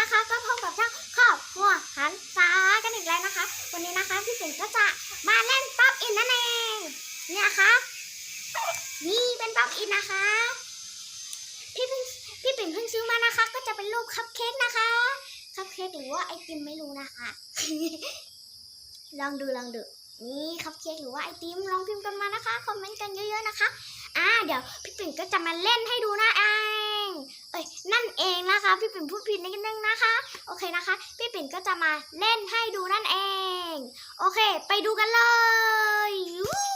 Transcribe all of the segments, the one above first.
นะคะ ก็พบกับช่องครอบครัวหันษากันอีกแล้วนะคะ วันนี้นะคะพี่ปิ่นก็จะมาเล่นป๊อปอินนั่นเองเนี่ยนะคะนี่เป็นป๊อปอินนะคะพี่เพิ่งพี่ปิ่นเพิ่งซื้อมานะคะ ก็จะเป็นรูปคัพเค้กนะคะคัพเค้กหรือว่าไอติมไม่รู้นะคะ ลองดูลองดูนี่คัพเค้กหรือว่าไอติมลองพิมพ์กันมานะคะคอมเมนต์กันเยอะๆนะคะอ่าเดี๋ยวพี่ปิ่นก็จะมาเล่นให้ดูนะเองเอ้ยนั่นเอง นะคะพี่ปิ่นพูดผิดนิดนึงนะคะ โอเคนะคะ พี่ปิ่นก็จะมาเล่นให้ดูนั่นเอง โอเค ไปดูกันเลยวู้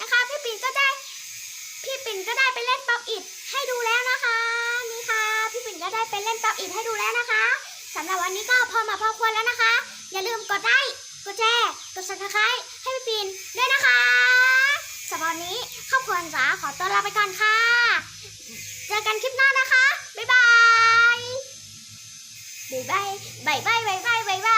นะคะ พี่ปิ่นก็ได้ พี่ ปิ่นก็ได้ไปเล่นป๊อปอิดให้ดูแล้วนะคะนี่ค่ะ พี่ปิ่นก็ได้ไปเล่นป๊อปอิดให้ดูแล้วนะคะสำหรับวันนี้ก็พอมาพอควรแล้วนะคะ อย่าลืมกดไลค์กดแชร์กดซับสไครต์ให้พี่ปิ่นด้วยนะคะสำหรับวันนี้ครอบครัวจ๋าขอตัวลาไปก่อนค่ะ เจอกันคลิปหน้านะคะบ๊ายบายบ๊ายบายบ๊ายบายบ๊ายบายบ๊ายบาย